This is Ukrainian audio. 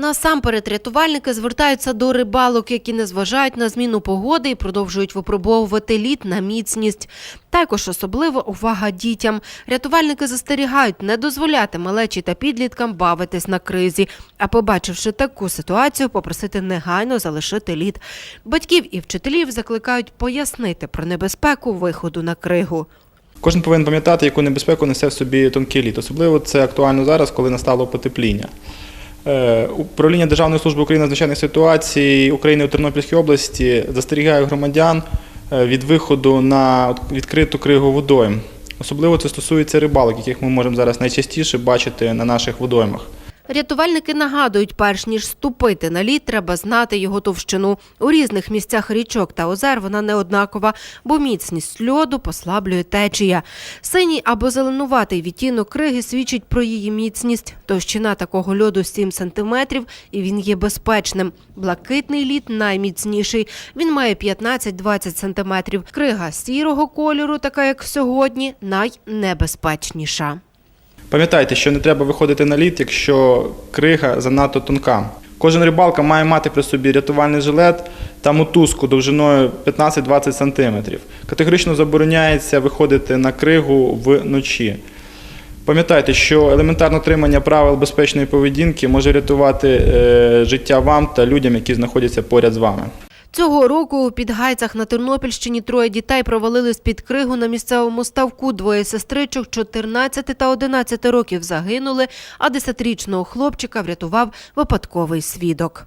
Насамперед рятувальники звертаються до рибалок, які не зважають на зміну погоди і продовжують випробовувати лід на міцність. Також особлива увага дітям. Рятувальники застерігають не дозволяти малечі та підліткам бавитись на кризі, а побачивши таку ситуацію, попросити негайно залишити лід. Батьків і вчителів закликають пояснити про небезпеку виходу на кригу. Кожен повинен пам'ятати, яку небезпеку несе в собі тонкий лід. Особливо це актуально зараз, коли настало потепління. Е, Управління Державної служби України з надзвичайних ситуацій України у Тернопільській області застерігає громадян е, від виходу на відкриту кригу водойм. Особливо це стосується рибалок, яких ми можемо зараз найчастіше бачити на наших водоймах. Рятувальники нагадують, перш ніж ступити на лід, треба знати його товщину. У різних місцях річок та озер вона не однакова, бо міцність льоду послаблює течія. Синій або зеленуватий відтінок криги свідчить про її міцність. Товщина такого льоду 7 сантиметрів, і він є безпечним. Блакитний лід найміцніший. Він має 15-20 сантиметрів. Крига сірого кольору, така як сьогодні, найнебезпечніша. Пам'ятайте, що не треба виходити на лід, якщо крига занадто тонка. Кожен рибалка має мати при собі рятувальний жилет та мотузку довжиною 15-20 см. Категорично забороняється виходити на кригу вночі. Пам'ятайте, що елементарне отримання правил безпечної поведінки може рятувати е, життя вам та людям, які знаходяться поряд з вами. Цього року у Підгайцях на Тернопільщині троє дітей провалили з-під кригу на місцевому ставку. Двоє сестричок 14 та 11 років загинули, а 10-річного хлопчика врятував випадковий свідок.